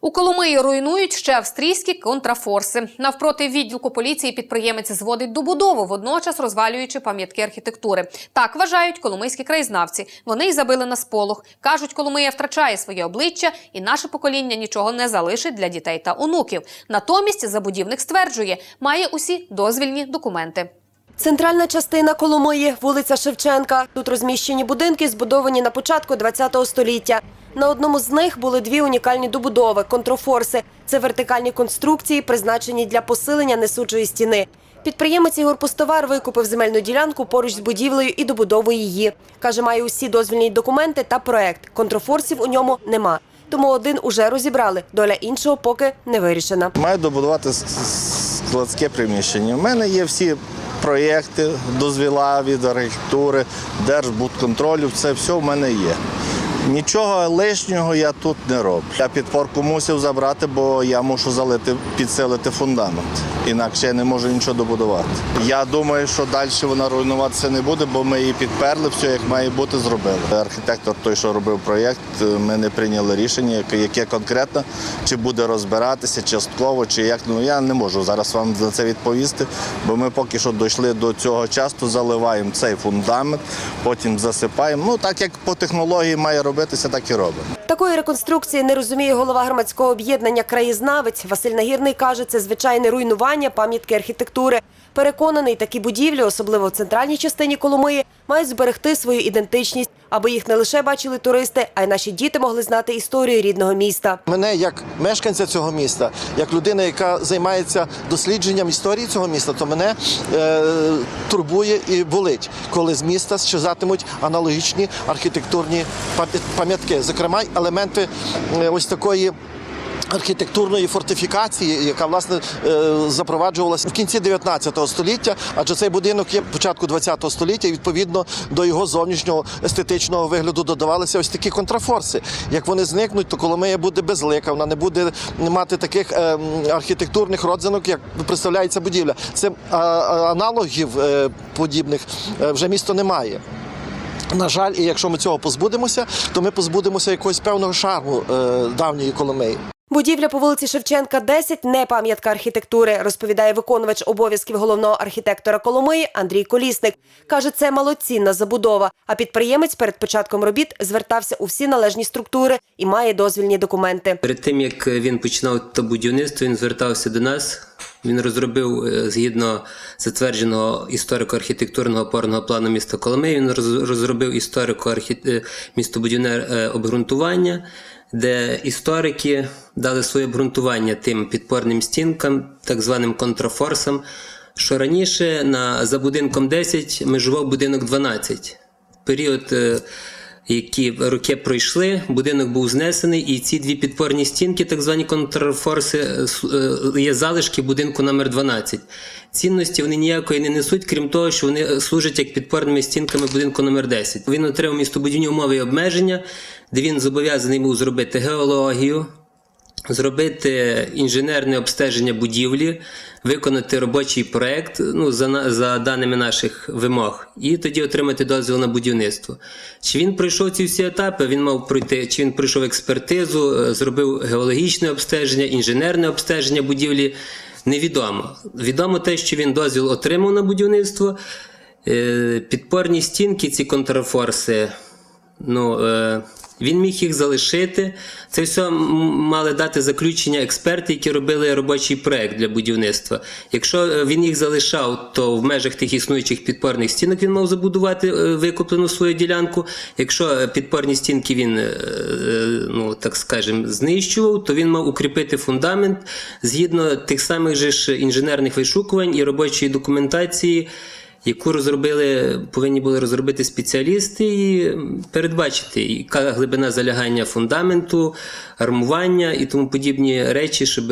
У Коломиї руйнують ще австрійські контрафорси. Навпроти відділку поліції підприємець зводить добудову, водночас розвалюючи пам'ятки архітектури. Так вважають коломийські краєзнавці. Вони й забили на сполох. кажуть, Коломия втрачає своє обличчя, і наше покоління нічого не залишить для дітей та онуків. Натомість забудівник стверджує, має усі дозвільні документи. Центральна частина Коломиї, вулиця Шевченка. Тут розміщені будинки, збудовані на початку ХХ століття. На одному з них були дві унікальні добудови контрофорси. Це вертикальні конструкції, призначені для посилення несучої стіни. Підприємець Ігор Пустовар викупив земельну ділянку поруч з будівлею і добудовує її. Каже, має усі дозвільні документи та проект. Контрофорсів у ньому нема. Тому один уже розібрали. Доля іншого поки не вирішена. Маю добудувати складське приміщення. У мене є всі проєкти, дозвіла від архітектури, держбудконтролю, це все в мене є. Нічого лишнього я тут не роблю. Я підпорку мусив забрати, бо я мушу залити, підсилити фундамент. Інакше я не можу нічого добудувати. Я думаю, що далі вона руйнуватися не буде, бо ми її підперли, все як має бути, зробили. Архітектор, той, що робив проєкт, ми не прийняли рішення, яке, конкретно, чи буде розбиратися частково, чи як. Ну я не можу зараз вам за це відповісти, бо ми поки що дійшли до цього часу, заливаємо цей фундамент, потім засипаємо. Ну так як по технології має робитися, так і робимо. Такої реконструкції не розуміє голова громадського об'єднання Краєзнавець. Василь Нагірний каже, це звичайне руйнування пам'ятки архітектури. Переконаний, такі будівлі, особливо в центральній частині Коломиї, мають зберегти свою ідентичність, аби їх не лише бачили туристи, а й наші діти могли знати історію рідного міста. Мене як мешканця цього міста, як людина, яка займається дослідженням історії цього міста, то мене е, турбує і болить, коли з міста щезатимуть аналогічні архітектурні пам'ят- пам'ятки, зокрема елементи е, ось такої. Архітектурної фортифікації, яка власне е, запроваджувалася в кінці 19 століття, адже цей будинок є початку 20 століття, і відповідно до його зовнішнього естетичного вигляду додавалися ось такі контрафорси. Як вони зникнуть, то Коломия буде безлика, вона не буде мати таких е, архітектурних родзинок, як представляється будівля. Це а, аналогів е, подібних е, вже місто не має. На жаль, і якщо ми цього позбудемося, то ми позбудемося якогось певного шарму е, давньої Коломиї. Будівля по вулиці Шевченка, 10 – не пам'ятка архітектури, розповідає виконувач обов'язків головного архітектора Коломиї Андрій Колісник. Каже, це малоцінна забудова, а підприємець перед початком робіт звертався у всі належні структури і має дозвільні документи. Перед тим як він починав то будівництво, він звертався до нас. Він розробив е, згідно затвердженого історико-архітектурного опорного плану міста Коломиї. Він розробив історико містобудівне е, обґрунтування, де історики дали своє обґрунтування тим підпорним стінкам, так званим контрафорсам. Що раніше на за будинком 10 межував будинок 12. Період е, які роки пройшли, будинок був знесений, і ці дві підпорні стінки, так звані контрфорси, е, е, є залишки будинку номер 12. Цінності вони ніякої не несуть, крім того, що вони е, служать як підпорними стінками будинку номер 10. Він отримав містобудівні умови і обмеження, де він зобов'язаний був зробити геологію, зробити інженерне обстеження будівлі, виконати робочий проект ну, за, за даними наших вимог, і тоді отримати дозвіл на будівництво. Чи він пройшов ці всі етапи? Він мав пройти, чи він пройшов експертизу, е, зробив геологічне обстеження, інженерне обстеження будівлі. Невідомо. Відомо те, що він дозвіл отримав на будівництво. Е, Підпорні стінки, ці контрафорси, Ну, е, він міг їх залишити. Це все мали дати заключення експерти, які робили робочий проект для будівництва. Якщо е, він їх залишав, то в межах тих існуючих підпорних стінок він мав забудувати е, викуплену свою ділянку. Якщо е, підпорні стінки він, ну так скажемо, знищував, то він мав укріпити фундамент згідно тих самих же ж інженерних вишукувань і робочої документації яку розробили, повинні були розробити спеціалісти і передбачити, яка глибина залягання фундаменту, армування і тому подібні речі, щоб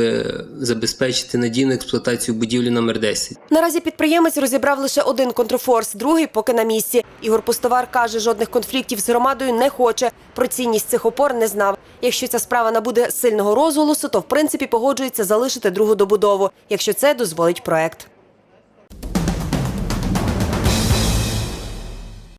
забезпечити надійну експлуатацію будівлі номер 10. Наразі підприємець розібрав лише один контрафорс, другий поки на місці. Ігор Пустовар каже, жодних конфліктів з громадою не хоче. Про цінність цих опор не знав. Якщо ця справа набуде сильного розголосу, то в принципі погоджується залишити другу добудову, якщо це дозволить проект.